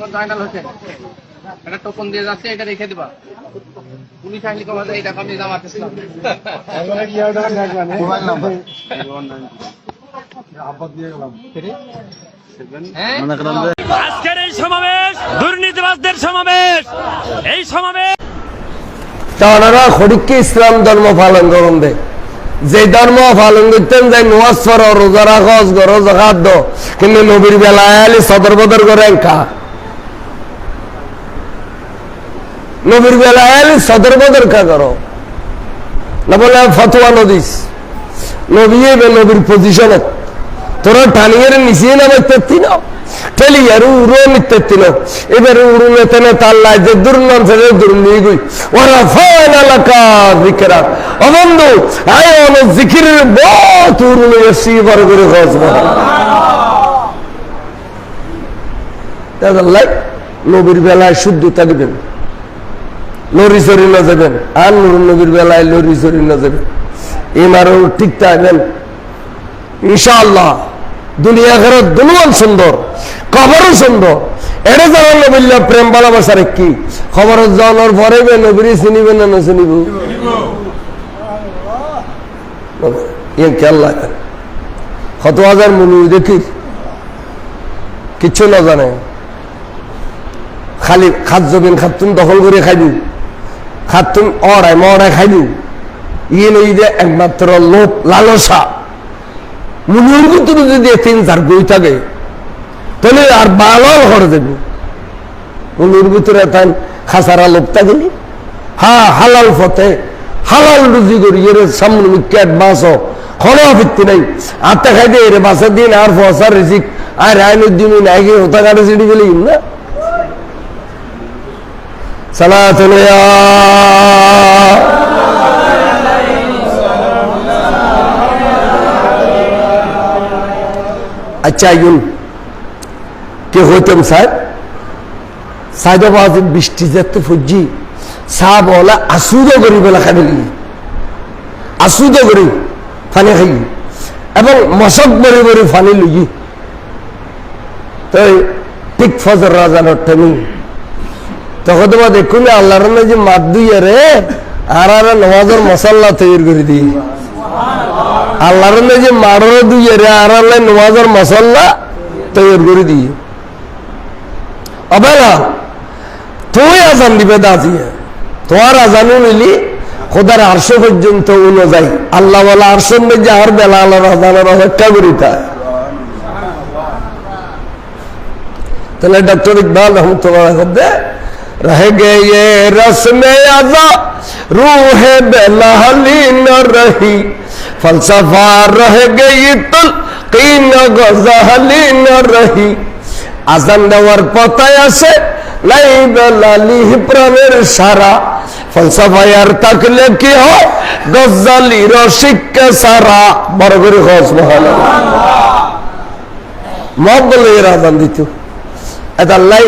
তোমার জয়নাল হোসেন একটা টোকন দিয়ে যাচ্ছে এটা রেখে দিবা। পুলিশ আসলে কমাতে এটা মোবাইল নাম্বার। হ্যাঁ? আজকের এই সমাবেশ দুর্নীতিবাজদের সমাবেশ। এই সমাবেশ তা ওনারা খড়িককে ইসলাম ধর্ম পালন করুন দে যে ধর্ম পালন করতেন যে নোয়াজ ফর রোজা রাখস গর জাকাত দ কিন্তু নবীর বেলায় আলি সদর বদর করে এঙ্কা নবীর বেলায় সদর বদর কা করো। না বলে ফতোয়া নদিস। নবী নবীর পজিশনত তোরা টানিয়ের নিচিয়ে নামে তেত্তি না ঠেলি আর উড়ো নিত্যি না এবার উড়ু নেতে নে তাল্লাই যে দুর্নাম ফেলে দুর্নি গুই। ওরা আয় করে নবীর বেলায় শুদ্ধ থাকবেন। লরি চরি না যাবেন। আর নুর নবীর বেলায় লরি চরি না যাবেন। এমারও ঠিক থাকবেন ইনশাআল্লাহ, দুনিয়া ঘরের দুনুয়ান সুন্দর কবরও সুন্দর এটা জানার নবিল্লা প্রেম ভালোবাসার কি? খবর জানার পরে চিনিবে না না চিনিব কত হাজার মনু দেখি? কিচ্ছু না জানে খালি খাত জবিন খাতুন দখল করে খাইবি খাতুন অড়াই মড়াই খাইবি ইয়ে নই যে একমাত্র লোভ, লালসা। মুনির ভিতরে যদি তিন চার গই থাকে, তাহলে আর ভালো করে দেবে। মুনির ভিতরে তাই খাসারা লোক থাকেনি হ্যাঁ হালাল ফতে, হালাল রুজি করি, এর সামনে ক্যাট বাস কোনো ভিত্তি নাই। আত্মা খাইতে এর বাসের দিন, আর ফসার রিজিক। আর আইনুদ্দিন নাইকে হতা কাটে সিটি গেলি না। সালাতুলিয়া আচ্ছা আইন কে হইতাম, স্যার? সাইদাবাদ বৃষ্টি যেতে ফুজি চা বলা আসুদ করি বেলা ফেলি আসুদ করি ফানি খাই এবং মশক বরি বরি ফানি লুই তাই ঠিক ফজর রাজানোর টাইমিং তখন তোমার দেখুন আল্লাহর যে মাত দুইয়ে রে, আর আর নমাজের মশাল্লা তৈরি করে দিই। আল্লাহর যে মারো দুইয়ে রে, আর আল্লাহ নমাজের মশাল্লা তৈরি করে দিই। অবেলা, তুই আজান দিবে দাঁড়িয়ে তোমার আজানও নিলি, খোদার আরশো পর্যন্ত অনুযায়ী আল্লাহ বলা আরশোর মধ্যে আর বেলা আল্লাহর আজানের অপেক্ষা করি তা। তাহলে ডক্টর ইকবাল রহমতুল্লাহ रह गए रस्म आजा रूह बेलहली न रही फलसफा रह गई तुल न गजहली न रही আজান দেওয়ার পথায় আসে নাই বেলালি প্রাণের সারা ফলসফায় আর থাকলে কি হয় গজ্জালি রসিককে সারা বড় করে খোঁজ মহান মব বলে এর আজান দিত এটা লাই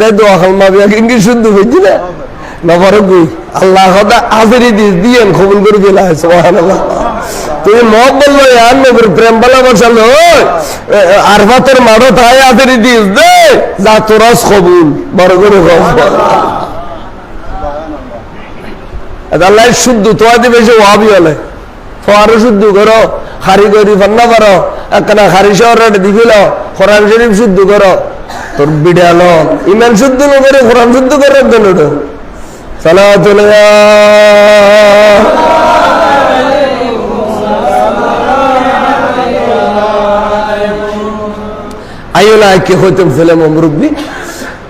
যায় দোয়া খালমা বিয়া কিন্তু শুদ্ধ হয়েছি না? আল্লাহ কবুল করে তাই দে করে আল্লাহ শুদ্ধ তোয়া দিবে, সে ওয়াবি হলে। তোয়ারও শুদ্ধ করো খারি করি ফান্না পারো একখানা খারি শহর দিবিল শরীফ শুদ্ধ করো। তোর বিড়াল ইমান শুদ্ধ না করে কোরআন শুদ্ধ করে জন্য চলো চলে কে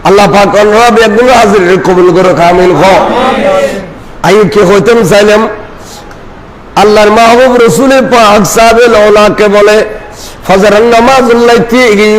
আল্লাহ কবুল আইও কে আল্লাহর মাহবুব রসুলের পাক সাহেব বলে, ফজরের নামাজ উল্লাইতে এগিয়ে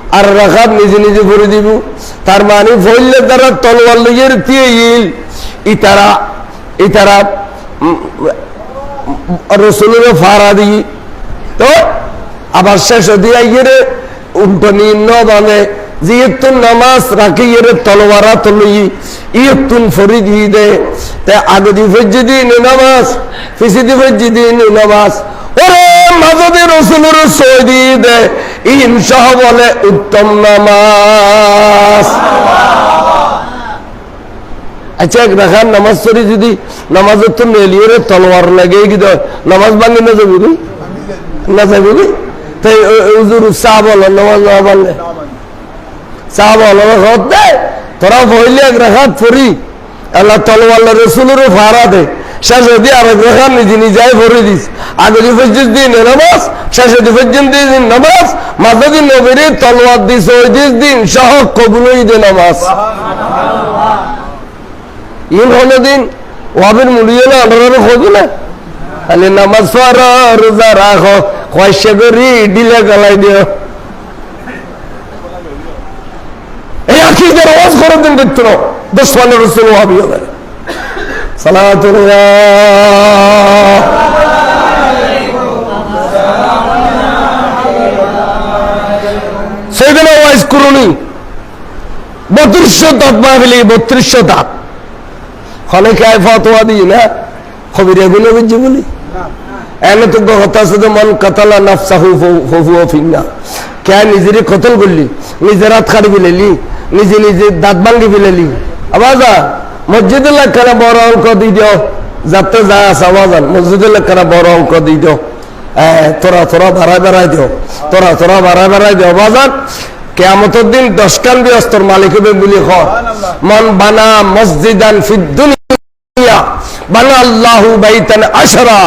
আর রাখাত নিজে নিজে ভরে দিব। তার মানে ফইলে তারা তলোয়ার দিয়ে ইল। ইতারা ইতারা রসুলের ফারা দিই। তো আবার শেষ দিয়া ইয়ে উল্টো নিম্ন বানে জিয়তুন নামাজ রাখি ইয়ে তলোয়ারা তলই ইয়তুন ফরিদ ই দে। তে আগদি ফজ্জি দিন নামাজ ফিসিদি ফজ্জি দিন নামাজ। ওরে মাঝদি রসুলের সই দিয়ে দে। ইনসাহ বলে উত্তম নামাজ। আচ্ছা এক রাখার নামাজ পড়ি যদি নামাজের তো মেলিয়ে তলোয়ার লাগে কিন্তু নামাজ ভাঙি না যাবি? না যাবি? তাই উজুর চা বলো, নামাজ না বললে চা বলো তোরা বইলে এক রাখাত পড়ি। আল্লাহ তলোয়ার রসুলেরও ভাড়া দে। শেষ যদি আর এক রাখাত নিজে নিজেই ভরে দিস। আগে দিন নামাজ শেষে দি ফজ্জিন দিন নামাজ মাঝে দিন নবীরে তলোয়ার দিস ওই দিস দিন সহ নামাজ। ইন হলো দিন ওয়াবের মুড়িয়ে না অনারে খোঁজ না খালি নামাজ পড়ো রোজা রাখো কয়সে করি ডিলে গলাই দিও। এই আখিদের ওয়াজ করে দিন দেখতো না দশ পানের রসুল ওয়াবি বত্রিশশো দাঁত মাহবিলি বত্রিশশো দাঁত। অনেকে আয় ফতোয়া দিই না, খবির এগুলো বুঝছি বলি? এনে তো যে মন কাতালা নাফসাহু কে নিজের কতল করলি? নিজের হাত খাড়ি বিলেলি নিজে নিজে দাঁত ভাঙ্গি বিলেলি আবাজা মসজিদের লেখানা বড় অঙ্ক দিয়ে দিও? যাতে যা আছে আবাজান মসজিদের লেখানা বড় অঙ্ক দিয়ে দিও? তোরা তোরা বাড়াই বাড়াই দিও। তোরা তোরা বাড়াই বাড়াই দিও। বাজান কেয়ামতের দিন দশ কান মালিক হবে বলি মন বানা মসজিদান ফিদ্দুনিয়া বানা আল্লাহু বাইতান আশরা।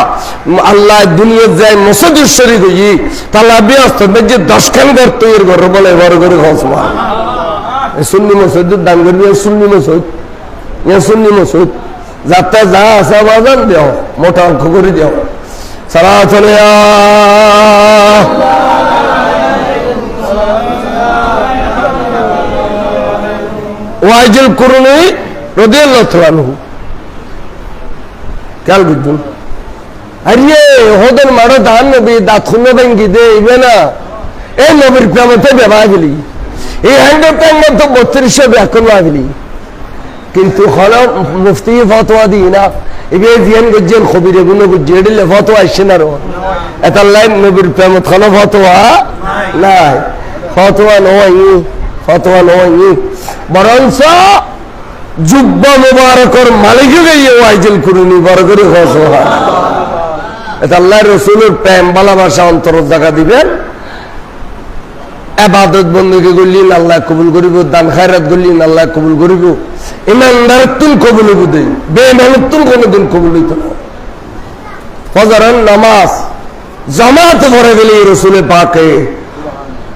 আল্লাহ দুনিয়ার যায় মসজিদ শরীফ। হই তাহলে ব্যস্ত যে দশ ঘর তৈরি ঘর বলে ঘর ঘরে খসমা সুন্নি মসজিদের দান সুন্নি মসজিদ। ইয়ে সুন্নি মসজিদ যাতে যা আছে বাজান দেও, মোটা অঙ্ক করে দেও। সারা চলে ওয়াইজুল করুনি রদিয়াল্লাহু তাআলা আনহু। খেয়াল বুঝুন আরে হোদের মারো ধান নবী, দাঁত খুলে ভেঙ্গি দে, ইবে না। এই নবীর প্রেমতে বেমা গেলি। এই হ্যান্ডে প্যান্ডে তো বত্রিশশো ব্যাকুল গেলি। কিন্তু হল মুফতি ফতোয়া দিই না। এবে জিয়ান গজ্জেন খবিরে গুলো গুজ্জে দিলে ফতোয়া আসছে না রো। এটা লাইন নবীর প্রেমত হলো ফতোয়া? নাই। ফতোয়া নয় ফতোয়া নয়। বরঞ্চ যুব্ব মুবারকর মালিক গিয়ে ওয়াইজেল করুনি বড় করে হসোহা এটা আল্লাহ রসুলের প্রেম ভালোবাসা অন্তর জায়গা দিবেন। আবাদত বন্দীকে করলেন আল্লাহ কবুল করিব, দান খায়রাত করলেন আল্লাহ কবুল করিব। ইমানদারত্বুল কবুল বুঝে বেমানত্বুল কোনোদিন কবুল হইত না। ফজরের নামাজ, জামাত ভরে গেলি রসুলে পাকে।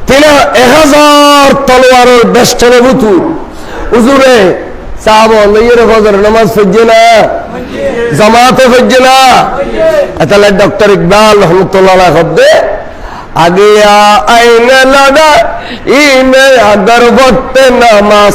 তিনি এক হাজার তলোয়ারের বেষ্টনে বুতু উজুরে নামাজ না? জামাতে না? তাহলে ডক্টর ইকবাল রহমতুল্লাহ শব্দে আগে আইনে লাগা ইমে আগর বটতে নামাজ।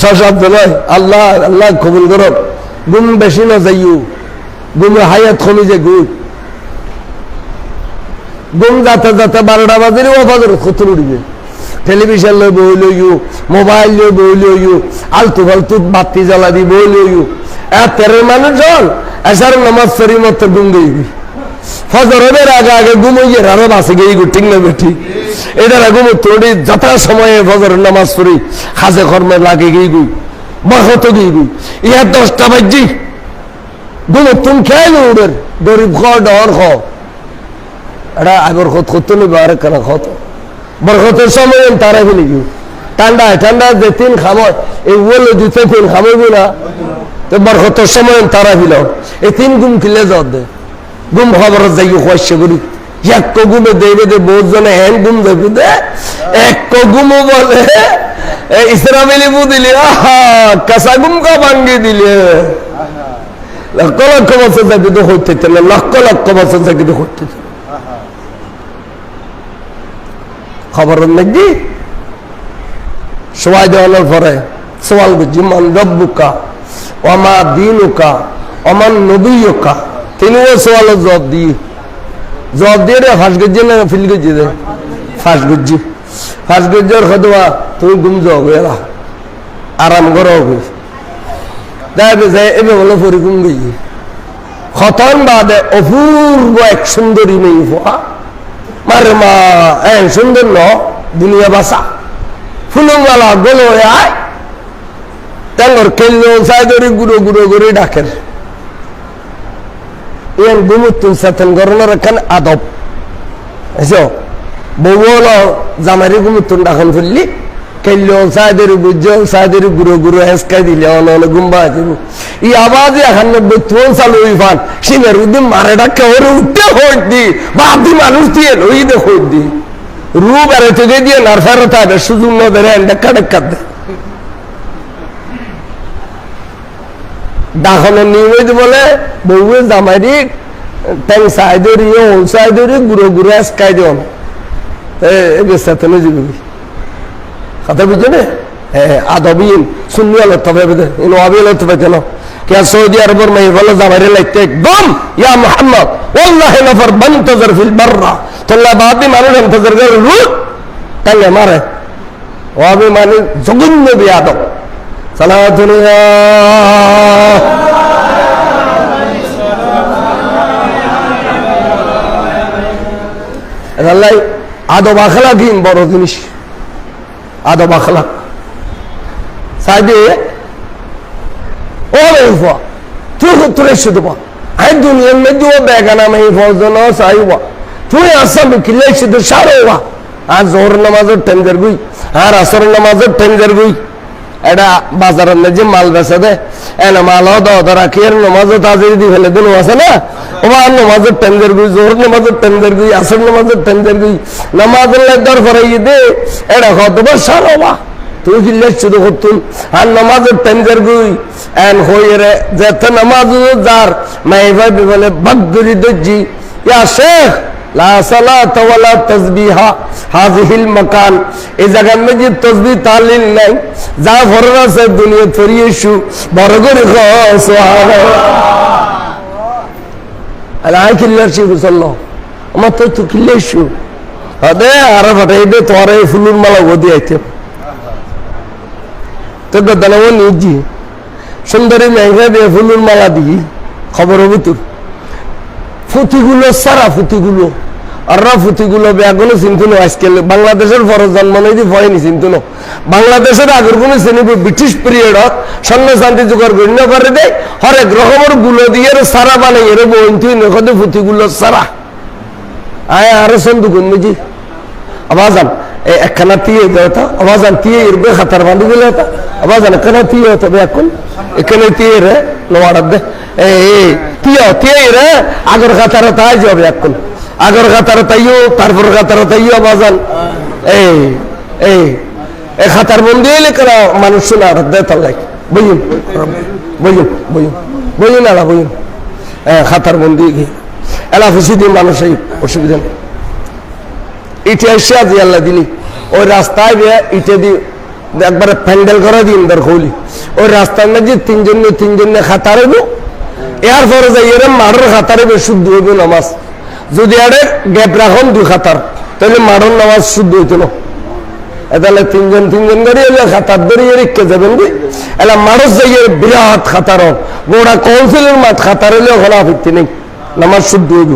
সশব্দ নয় আল্লাহ আল্লাহ কবুল গুম বেশি না যাইও হায়াত যে গুম। যাতে যাতে বারোটা বাজার খতর উঠবে। টেলিভিশন লই বই লইও মোবাইল লই বই লইও আলতু ফালতু বাতি জ্বালা দি বই লইও এ তেরের মানুষ এসার নামাজ ফেরি মতো গুম গইবি। ফজরের আগে আগে ঘুমাইয়ে রানো বাসে গিয়ে ঠিক না বেঠি এটার আগে তোড়ি যথা সময়ে ফজরের নামাজ পড়ি, খাজে কর্মে লাগে গিয়ে গুই বহত গিয়ে গুই ইয়া দশটা বাজি। ঘুমো তুমি খেয়ে উড়ের, গরিব খ ডর খ। এটা আগর খত করতে নিবে আর কেন খত। বরখতের সময় তারা ফেলে গিয়ে। ঠান্ডা ঠান্ডা যে তিন খাময় এই বলে দিতে তিন খামাইবি না তো বরখতের সময় তারা ফিল এই তিন গুম খিলে যত দে। গুম খবর যাই খুয়াইছে করি এক গুমে দেবে দে বহুত জনে হেন গুম দেবে দে। এক গুম বলে ইসরামিলি বু দিলি, আহা গুম ভাঙ্গি দিলে। লক্ষ লক্ষ বছর থাকি তো হইতে লক্ষ লক্ষ বছর থাকি তো হইতে খবর নাকি? সবাই দেওয়ানোর পরে সওয়াল বুঝি, মান রব্বুকা অমা দিনুকা অমান নবীকা তিনিও সওয়াল জবাব দিয়ে। জবাব দিয়ে রে, ফাঁস গজ্জি না, ফিল গজ্জি দে। ফাঁস গজ্জি। ফাঁস গজ্জর খদবা তুমি গুম যাও আরাম করো গই দেখবে যে এবে বলে পরি গুম গই খতন বাদে অপূর্ব এক সুন্দরী মেয়ে হওয়া মারে মা এ সুন্দর ন, দুনিয়া বাসা। ফুলংওয়ালা গলো আয়। তেঙ্গর কেল্লো সাইদরি গুড়ো গুড়ো করে ডাকেন ইয়ান গুমুত্তুন সাথেন গরনার খান আদব। এসো বউ হলো জামারি গুমুত্তুন ডাকন ফুললি, কেল্লো সাইদরি বুঝো সাইদরি গুড়ো গুড়ো হেসকাই দিলে অন গুম্বা দিব। ই আওয়াজে এখন নব্বই তুন চালু ইফান সিনের উদ্দিন মারে ডাকে ওরে উঠতে হইত দি বাদি মানুষ দিয়ে লই দে হইত দি। রু বেড়ে থেকে দিয়ে নার ফেরত হবে সুযোগ দাখলে নিয়মিত বলে বউ জামাইরি ট্যাং সাই ধরিয়ে ওল সাই ধরি গুঁড়ো গুঁড়ো এসকাই দিও। না বেসাতনে জীবনী কথা বুঝছ না? আদবিন সুন্নি আলো তবে ইন অবি আলো তবে কেন কে সৌদি আরবের মেয়ে বলো জামাইরে লাইতে একদম, ইয়া মোহাম্মদ والله نفر بنتظر في البرة তোলা বাদি মানুষ انتظر করে রুট তাহলে মারে অবি মানে জঘন্য বিয়াদব আদব আখলাকিন বড় জিনিস। আদব আখলাক। সাইডে ওরে ফা তুই তোরে আই দুনিয়ার মধ্যে ও বেগানা মেয়ে ফজন সাইবা তুই আসাম কিলে শুধু সারোবা আর জোহর নামাজের টাইম গুই আর আসর নামাজের টাইম গুই এটা বাজারের মধ্যে মাল বেচে দে, এনে মালও দাও ধরা কি এর নমাজও তাজেরি দি ফেলে দিন আছে না? ওবার নমাজের টেন্ডার গুই, জোহর নামাজের টেন্ডার গুই, আসর নামাজের টেন্ডার গুই, নামাজের লেদার ফরাই দে এটা কতবার সারোবা তুই কিল্লে শুধু করতুন? আর নামাজের টেন্ডার গুই, এন হইরে যেতে নামাজ যার মাইভাই বলে বাগদুরি দজ্জি। ইয়া শেখ লা সালাত ওয়ালা তাসবিহা হাযিহিল মাকান। এই জায়গার মধ্যে তাসবিহ তাহলিল নাই। যা ফরজ আছে দুনিয়া ফরিয়ে শু বড় করে খ সুবহানাল্লাহ আলাই আমার তো তো কিল্লে শু আদে, আর ফটাই দে তোরে ফুলুর মালা গদি আইতে তো দালাও নিজি। সুন্দরী মেঘা দিয়ে ফুলুর মালা দিই। খবর হবি তোর। ফুতিগুলো, সারা ফুতিগুলো। আর ফুতিগুলো বেগুলো চিন্তুনো, আজকে বাংলাদেশের পর জন্ম নেই ভয়নি চিন্তুনো। বাংলাদেশের আগের কোনো শ্রেণি ব্রিটিশ পিরিয়ডত সৈন্য শান্তি যুগের গণ্য করে দেয় হরেক রকমেরগুলো দিয়ে সারা বানাই, এর বইন্তুই নখদে ফুতিগুলো সারা। আয়, আরও সন্দুক মেজি আবাজান একখানা তিয়ে দেওয়া আবাজান তিয়ে ইরবে খাতার বান্ধি দিলে আবাজান একখানা তিয়ে হতো এখন, এখানে তিয়ে রে লোয়াড়ার দে এই তিয়ে তিয়ে রে, আগর খাতারে তাই যাবে এখন। আগর খাতারে তাইও তারপর খাতারে তাইও আবাজান এই এই, এ খাতার বন্দি হইলে কেন মানুষ শোনা দে তাল্লাই বইন বইন বইন বইন আলা বইন খাতার বন্দি গিয়ে এলা খুশি দিন মানুষ এই অসুবিধা নেই। ইটে এসে আজ আল্লাহ দিলি। ওই রাস্তায় ইটে দি একবারে প্যান্ডেল করে দিন দর খৌলি। ওই রাস্তার মধ্যে তিনজন তিনজন খাতারে গো এর পরে যাই, এর মাড়ের খাতারে শুদ্ধ হইব নামাজ। যদি আরে গ্যাপ রাখুন দুই খাতার, তাহলে মাড়ের নামাজ শুদ্ধ হইতো না। তিনজন তিনজন করে এলে খাতার ধরিয়ে রেখে যাবেন কি? এলা মানুষ যাইয়ে বিরাট খাতার গোড়া কাউন্সিলের মাঠ খাতার হলা ফিরতে নেই। নামাজ শুদ্ধ হইব।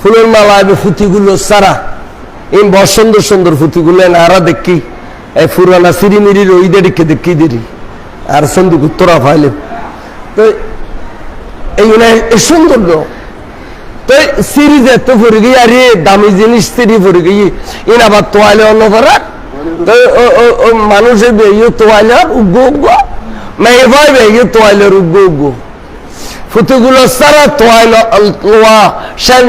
ফুলের মালা ফুতিগুলো সারা। এই বড় সুন্দর সুন্দর ফুতিগুলো আরা দেখি। এই ফুরানা সিরিমিরির ওই দেখে দেখি দেরি। আর সন্দুক উত্তরা ফাইলে। তো এইগুলো এই সুন্দর তো সিরিজ এত পড়ে গিয়ে, আরে দামি জিনিস সিরি পড়ে গিয়ে ইন আবার তোয়ালে অন্য করা তো মানুষের বেয়ে তোয়ালের উগ্র উগ্র মেয়ে ভাই বেয়ে তোয়ালের উগ্র উগ্র ফুতুগুলো সারা তোয়াইল লোয়া শ্যাম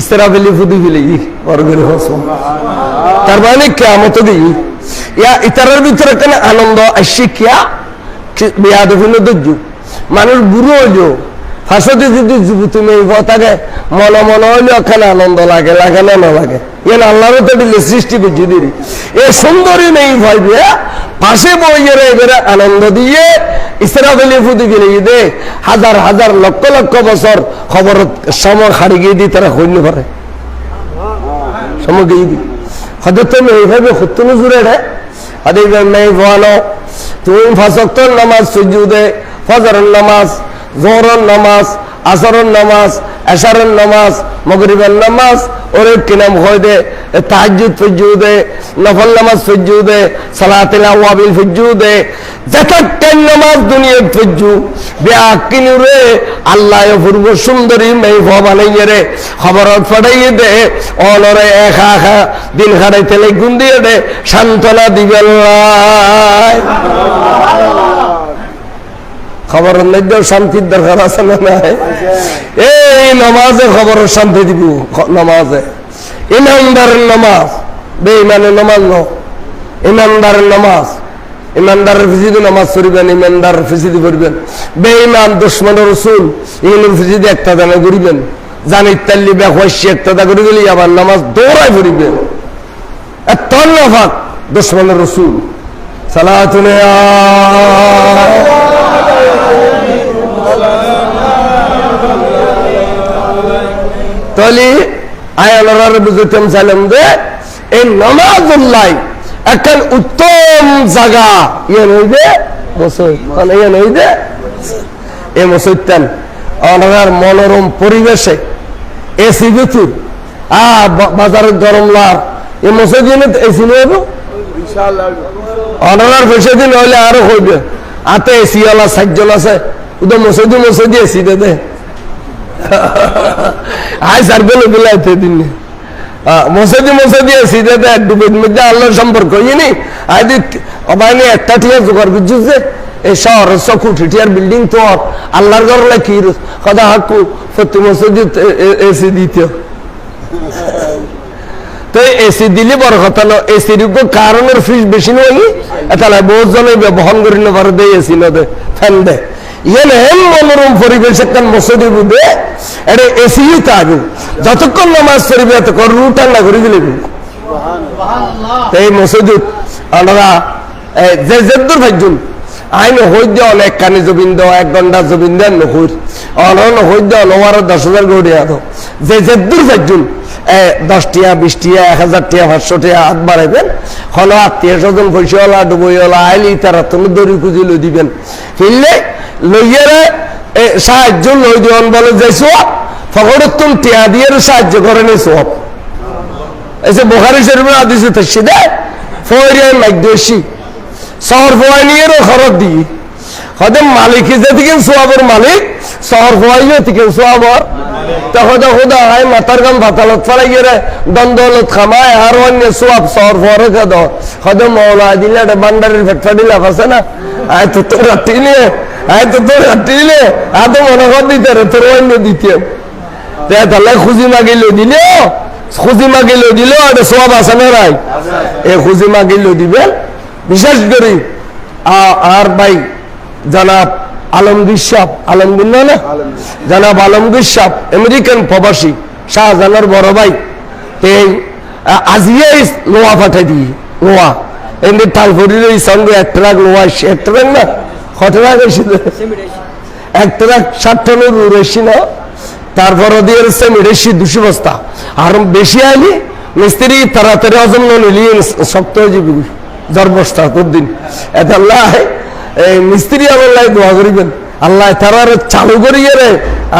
ইসরাফেলি ফুটু ফেলে ই বরগরে হসম। তার মানে কেমত দিই ইয়া ইতারের ভিতরে কেন আনন্দ আসছে? বিয়া দেখিল দর্য মানুষ বুড়ো হইল। ফাঁসতে যদি তুমি এই মনে মনে হইলে আনন্দ লাগে লাগে না না লাগে। তো দিলে সৃষ্টি করছি দিদি এ সুন্দরী নেই ভাইবে পাশে এবারে আনন্দ দিয়ে ইসরাফেলি ফুদি গেলে দে হাজার হাজার লক্ষ লক্ষ বছর খবর সময় হারি গিয়ে দিয়ে তারা হইলে পারে সময় গিয়ে দি হয়তো তুমি এইভাবে সত্য নজুরে রে হাদি মেয়ে ভালো তুমি ফাঁসক্তর নামাজ সুজুদে ফজরের নামাজ জোহরের নামাজ আসরের নামাজ এশারের নামাজ, মগরিবের নামাজ, ওরে কিনাম হয় দে, তাহাজ্জুদ দে নফল নামাজ ফজ্জুদে সালাতিল আওয়াবিল ফজ্জুদে জাকাতের নামাজ দুনিয়া ফজ্জু বেআকিনু রে, আল্লাহ পূর্ব সুন্দরী মেয়ে বানাইয়ে রে, খবরত ফটাইয়ে দে, অনরে একা একা দিন খাড়াইতে গুন দিয়ে দে, সান্ত্বনা দিবেন খবরের মধ্যে শান্তির দরকার আছে না নাই? এই নমাজে খবরের শান্তি দিব নমাজে। ইমানদারের নমাজ, বেঈমানের নমাজ ন ইমানদারের নমাজ, ইমানদারের ফিজিদি নামাজ পড়িবেন ইমানদার ফিজিদি পড়বেন। বেঈমান, দুশ্মনের রসুল এগুলোর ফিজিদি একটা দানা করিবেন। জানির তাল্লি বেহসি একটা দা করে গেলে আবার নামাজ দৌড়াই পড়িবেন। এত নফাক দুশ্মনের রসুল। সালাতুনে তাহলে আয়ালার বুঝতাম চাইলাম যে এই নমাজুল্লাহ এখন উত্তম জায়গা ইয়ে নইবে মসজিদ। মানে ইয়ে নইবে এই মসজিদটান। অনার মনোরম পরিবেশে এসি ভিতর। আ বাজারের গরম লার। এই মসজিদ এসি নেব অনার পয়সা দিন হইলে আরও হইবে। আতে এসি ওলা সাতজন আছে। এসি দে দে আই স্যার বলে বিলাইতে দিন মসজিদ মসজিদ দে ডুবের মধ্যে আল্লাহর সম্পর্ক ইনি আই দি অবাইনি একটা ঠিক জোগাড় বুঝছিস যে এই শহর চকু ঠিটিয়ার বিল্ডিং তো আল্লাহর ঘর কি কথা হাকু প্রতি মসজিদ এসি দিতে তো এসি দিলে বড় কথা না এসির কারণের ফিস বেশি নয় তাহলে বহুত জনে বহন করে নেবার দেয় এসি না দে ফ্যান দে হেম মনোরম পরিবেশ একটা মসজিদের বুধে এটা এসি থাকবে যতক্ষণ নামাজ পড়িবে এতক্ষণ রুট না করে দিলে এই মসজিদ আমরা যে যেদুর ভাইজুন আইন হইদ অনেক কানি জবিন্দ এক ঘণ্টা জবিন্দ নহর। অনন হইদ অনবার দশ হাজার গড়িয়া যে যেদুর ভাইজুন দশ টিয়া বিশ টিয়া এক হাজার টিয়া পাঁচশো টিয়া হাত বাড়াইবেন। হল আত্মীয় স্বজন পয়সাওয়ালা ডুবইওয়ালা আইলি তারা তুমি দড়ি খুঁজি লই দিবেন। সাহায্য লই দিবেন বলে যে সব ফকরের টিয়া দিয়ে সাহায্য সব এসে বোখারি শরীফের আদিসে থাকছে দে ফয়রিয়ায় মাইদোষী শহর ফোয়াই নিয়ে খরচ দিই। হয়তো মালিক হিসেবে থেকে সোয়াবর মালিক শহর ফোয়াই থেকে সোয়াবর তখন তো খুদা হয় মাথার গাম ভাতালত ফলাই গেলে দ্বন্দ্বলত খামায় আর অন্য সোয়াব শহর ফোয়ারে খেদ হয়তো মৌলা দিলে একটা বান্ডারের ফেটফাটি লাভ আছে না? আয় তো তোর রাত্রি আয় তো তোর রাত্রি নিয়ে তো মনে কর দিতে রে তোর অন্য দ্বিতীয় তাহলে খুঁজি মাগিল দিলেও খুঁজি মাগিল দিলেও এটা সব আছে না রাই এই খুঁজি মাগিল দিবেন বিশেষ করে আর ভাই জানাব আলমগীর সাহ আলমগীর না? না জানাব আলমগীর সাহ আমেরিকান প্রবাসী শাহজাহানের বড় ভাই। এই আ- লোয়া পাঠাই দিই লোয়া। এমনি টালফরির এই সঙ্গে এক ট্রাক লোয়া এক ট্রাক না? টাকা গেছিল এক ট্রাক ষাট টনের উড়েছি না? তারপর দিয়ে সেমিডেছি দুশো বস্তা আর বেশি আইলি মিস্ত্রি তাড়াতাড়ি হজম নিলি শক্ত হয়ে যাবি জ্বর বস্তা তোর দিন এত এই মিস্ত্রি আল্লাহ দোয়া করিবেন। আল্লাহ তারা চালু করিয়ে রে,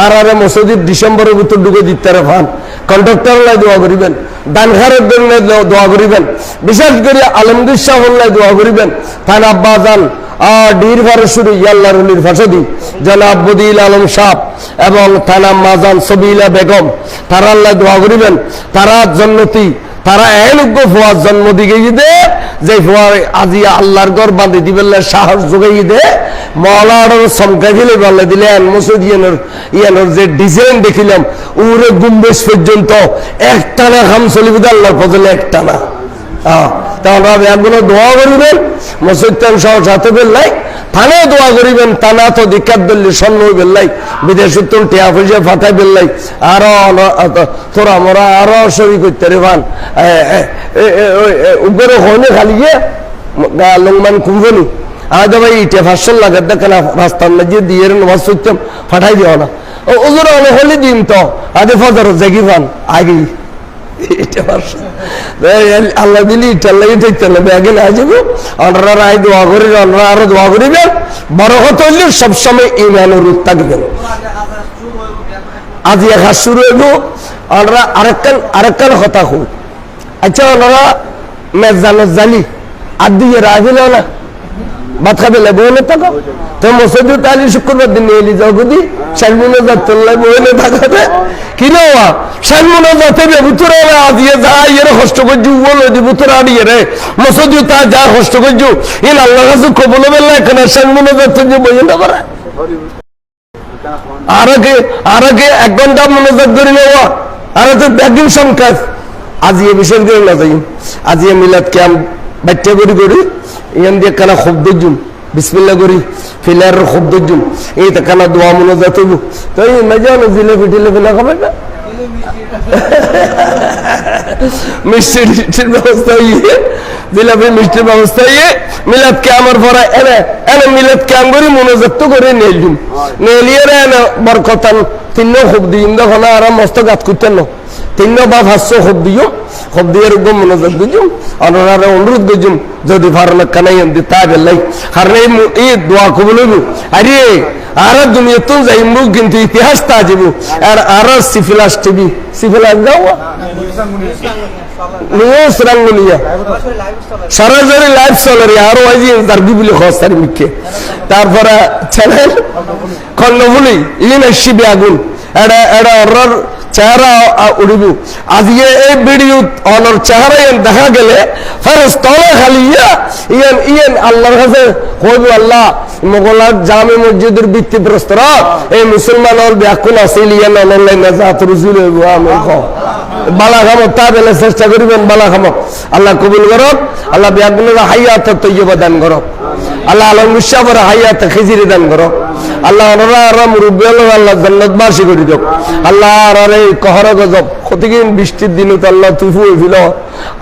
আর আরে মসজিদ ডিসেম্বরের ভিতর ঢুকে দিতে রে ফান কন্ট্রাক্টর লাই দোয়া করিবেন দানখারের জন্য দোয়া করিবেন। বিশেষ করে আলমগীর শাহ লাই দোয়া করিবেন। থান আব্বা জান ডির ফারসুরি ইয়াল্লা রুলির ফাসদি জনাব বদিল আলম সাহ এবং থানা মাজান সবিলা বেগম তারা আল্লাহ দোয়া করিবেন। তারা জন্নতি তারা এলুগ্য ফোয়ার জন্ম দিকে দে যে ফোয়ার আজি আল্লাহর গর বাঁধে দিবেল্লা সাহস যোগাই দে মলার চমকাই দিলে, বলে দিলে, এন মসুদ ইয়ানোর ইয়ানোর যে ডিজাইন দেখিলাম, উরে গুম্বেশ পর্যন্ত একটানা খাম চলিব আল্লাহর পদলে একটানা। তাহলে একগুলো দোয়া করিবেন মসজিদ সহ সাথে বেল্লাই থানে দোয়া করিবেন তানা তো দীক্ষাত বেললি স্বর্ণ বেল্লাই বিদেশ উত্তর টিয়া পয়সা ফাটাই বেল্লাই আরও তোরা মোরা আরও সরি করতে রে ভান। উপরে হইলে খালি গিয়ে লংমান কুম্ভনি আজ ভাই, ইটে ফাঁসল লাগে দেখেন রাস্তার মাঝে দিয়ে নমাজ ফাটাই দিও না। ওজোর হলে দিন তো আগে ফজর, জাগি ফান আগে। আল্লাহ দিলি ইটার লাগে হবে আগে না যাব। অনরা রায় দোয়া করি অনরা আরও দোয়া করিবেন বড় হতে হইলে সবসময় ইমানের রূপ থাকবেন আজি একা শুরু হইব। অনরা আরেকখান আরেকখান কথা খুব আচ্ছা ওনারা মেজানো জালি আর দিয়ে রাখিল না। ভাত খাবে না থাকো। তো মসজিদ তালি শুক্রবার দিন এলি যাও বুঝি। শালমুনে যাতে বইলে থাকাতে কি না যাতে রে ভিতরে আজিয়ে যা ইয়ে কষ্ট করছু বলে দি ভিতরে আনিয়ে রে। মসজিদ তা যা কষ্ট করছু ইন আল্লাহ কাছে কবলে বেলা এখানে শালমুনে যাতে যে বইয়ে না পারে আর আগে আর আগে এক ঘণ্টা মনোযোগ ধরে নেওয়া আর তো ব্যাগিং সংখ্যা আজি এ বিষয় করে না যাই। আজি এ মিলাদ ক্যাম্প বাচ্চা করি করি ইয়ান দিয়ে কানা খুব দর্জুম বিসমিল্লা করি, ফিলার খুব দর্জুম এই তো কানা দোয়া মনোজাত হইব। তো এই মজা না জিলেপি টিলেপি না খাবে না মিষ্টির ব্যবস্থা ইয়ে জিলাপি মিষ্টির ব্যবস্থা ইয়ে মিলাদ এনে এনে মিলাদ কে করি মনোযুক্ত করে দিম নিয়ে এনে বরকতান তিন্ন খুব দিম দেখো আর মস্ত গাত করতেন না। তিন্ন বা ভাষ্য খুব দিও খুব দিয়ে রকম মনোযোগ দিজুম অনারে অনুরোধ দিজুম, যদি ফারলে কানাই তা বেলাই কারণ এই এই দোয়া কবুল হইব আরে আর দুনিয়া তো যাইমু কিন্তু ইতিহাস তা যাব আর আর সিফিলাস টিভি সিফিলাস যাও নিউজ রাঙ্গুনিয়া সরাসরি লাইভ চলে রে আরও ওই যে দার্গি বলে খসারি মিকে তারপরে চ্যানেল ইন শিবে আগুন এটা এটা চেহারা উড়িব। আজকে এই ভিডিও অনর চেহারা ইয়ান দেখা গেলে ফেরস তলে খালি ইয়া, ইয়ান ইয়ান আল্লাহর কাছে কইব, আল্লাহ, মোগলার জামে মসজিদের ভিত্তিপ্রস্তরা, এই মুসলমান অল ব্যাকুল আছিল ইয়ান অনলাইন নাজাত রুজুল হইব আমি কও। বালা খামক তা বেলে চেষ্টা করিবেন বালা খামক। আল্লাহ কবুল করক, আল্লাহ ব্যাগুনের হাইয়াত তৈয়বা দান করক। আল্লাহ আলম মুসাফর হাইয়াত খিজিরি দান করক। আল্লাহ মুরব্বী আল্লাহ করে আল্লাহ কহর গজব বৃষ্টির তো আল্লাহ তুই ফুয়ে ফিল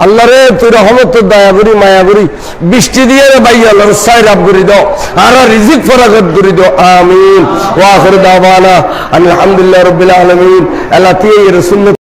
আল্লাহ রে তুই রহমত দয়া করি, মায়া করি। বৃষ্টি দিয়ে ভাই, আল্লাহ সাই রাব করে দাও আর রিজিক ফরাগত করে দাও আমিন। ওয়া আখির দাওয়ানা আলহামদুলিল্লাহ রাব্বিল আলামিন। আল্লাহ